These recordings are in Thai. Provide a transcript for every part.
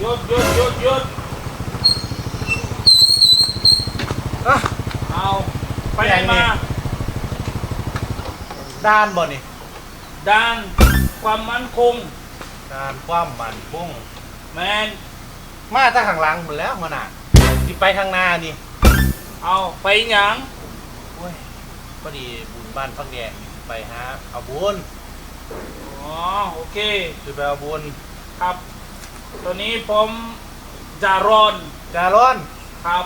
หยุดหยุดหยุดหยุดอะเอาไปไหนมาด้านบ่นี่ด้านความมั่นคงด้านความมันพุ่งแมนมาจากข้างหลังหมดแล้วมันน่ะที่ไปข้างหน้านี่ เอาไปหยังโอ้ยพอดีบุญบ้านฟังแดงไปหาเอาบุญอ๋อโอเคคือไปเอาบุญครับ ตอนนี้ผมจารอนการ้อนครับ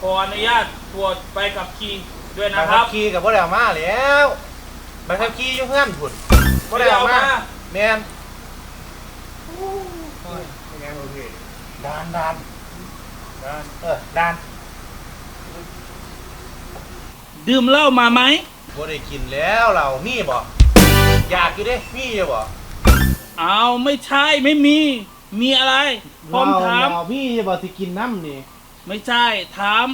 ขออนุญาตตรวจไปกับคีย์ด้วยไปนะคขัรับบขี่กับพ่อแดวมาแล้วไปขับขี่อยู่เพื่อนผุนพ่อแดวมาแมนดานดานดานเออดานดื่มเหล้ามาไหมบ่ได้กินแล้วเรามีบ่อยากอยู่เด้มีอยู่บ่เอาไม่ใช่ไม่มี มีอะไรผมถามเรามีบ่ที่กินน้ำนี่ไม่ใช่ถาม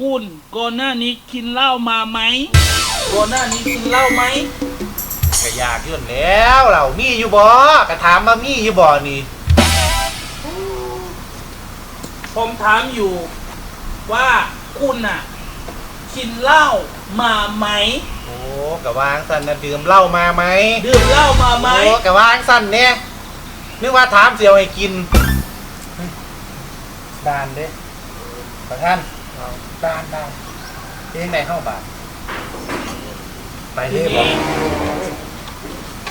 คุณก่อนหน้านี้กินเหล้ามาไหมก่อนหน้านี้กินเหล้าไหมก็อยากอยื่นแล้วเรามีอยู่บ่ก็ถามว่ามีอยู่บ่นี่ผมถามอยู่ว่าคุณน่ะกินเหล้ามาไหมโอ้กะวางสั่นนะดื่มเหล้ามาไหมดื่มเหล้ามาไหมโอ้กะวางสั่นเนี่ย นึกว่าถามเสียวให้กินดานเด้ประท่านดานดานเพลงไหนเข้าบาทไปทีเลยบ่นี้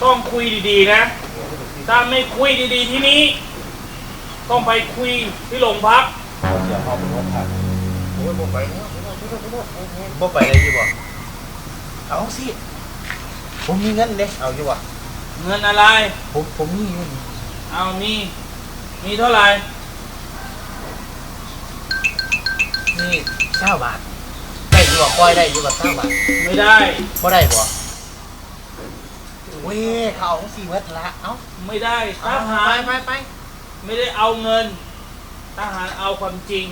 ต้องคุยดีๆนะ ถ้าไม่คุยดีๆที่นี้ ต้องไปคุยที่โรงพักเดี๋ยวเข้าไปรถครับโอ้ยบ่ไปแล้วบ่ไปเลยอยู่บ่เอาสิ ผมมีเงินเด้เอาอยู่บ่เงินอะไร ผมผมมีเงิน เอามีมีเท่าไหร่นี่เก้าบาท ได้อยู่บ่ปล่อยได้อยู่บ่เก้าบาทไม่ได้บ่ได้บ่เว้ยเขาเอาสี่เวัดละ เอ้าไม่ได้ทเอาหาไปรไปไปไม่ได้เอาเงินทหารเอาความจริง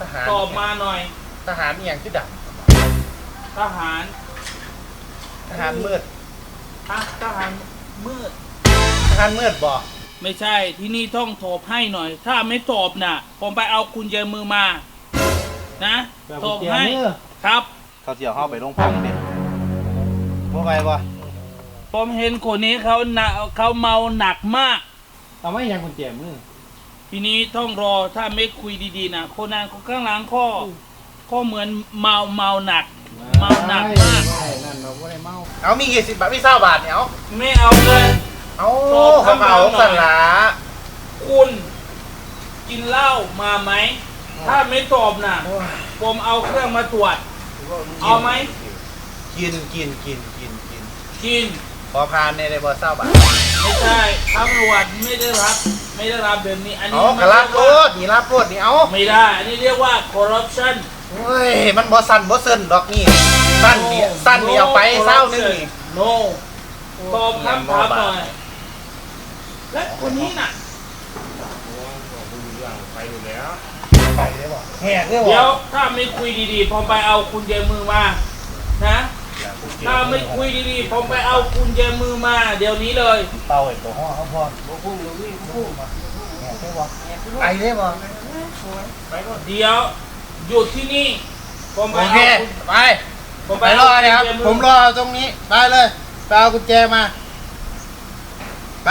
ทหารตอบมาหน่อย ทหารนี่อย่างที่ดับทหารทหารมืดทหทหารมืด ทหารมืดบ่ ไม่ใช่ที่นี่ต้องตอบให้หน่อย ถ้าไม่ตอบน่ะ ผมไปเอาคุณเจมือมา นะตอบให้ครับ เขาเที่ยวเข้าไปโรงพักเด้บ่ไปบ่ผมเห็นคนนี้เขาหนักเขาเมาหนักมากเอาไม่ยังคนแจมือทีนี้ต้องรอถ้าไม่คุยดีๆนะคนนั้นข้างหลังข้อข้อเหมือนเมาเมาหนัก เมาหนักมากนั่นเราบ่ได้เมาเอามีกี่สิบบาทมีเศร้าบาทเนี่ยเอาไม่เอาเงิน เอาตอบเขาคำถามเอาหน่อยสั่นละคุณกินเหล้ามาไหม ถ้าไม่ตอบน่ะ ผมเอาเครื่องมาตรวจ เอาไหม กินกินกินกินกินกิน พอพานในในบ่เศร้าบาทไม่ใช่ตำรวจไม่ได้รับ ไม่ได้รับแบบนี้ อันนี้เอากระลาบโลดนี่ลาบโลดนี่เอาไม่ได้ อันนี้เรียกว่า corruption เฮ้ย มันบ่สั่นบ่เซินดอกนี่ สั้นเดียวสั้นเดียวไปเศร้าหนึงนี่ no ตอบคำถามหน่อย และคนนี้น่ะไปได้บ่แหกได้บ่เดี๋ยวถ้าไม่คุยดีๆ ผมไปเอาคุณเจมือมา นะ ถ้าไม่คุยดีๆ ผมไปเอาคุณเจมือมา เดี๋ยวนี้เลย เป่าไอ้ตัวห้อเขาพรบ่พุ่งบ่วิ่งบ่พุ่งแหกได้บ่ไปได้บ่เดี๋ยวหยุดที่นี่ ผมไปโอเคเอาคุณไปผมไปไปรเอาอคุณเนี่ยครับเจมือผมรอตรงนี้ ไปเลย ไปเอากุญแจมา ไป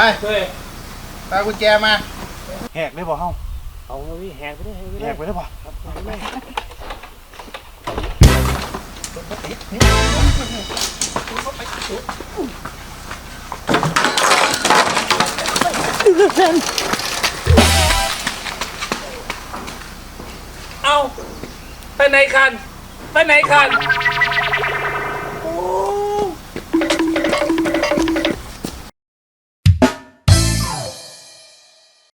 เฮ้ยไปเอากุญแจมา แหกได้บ่เฮาเอาเลยแหกไปได้แหกไปได้บ่เอาไปไหนกัน ไปไหนกัน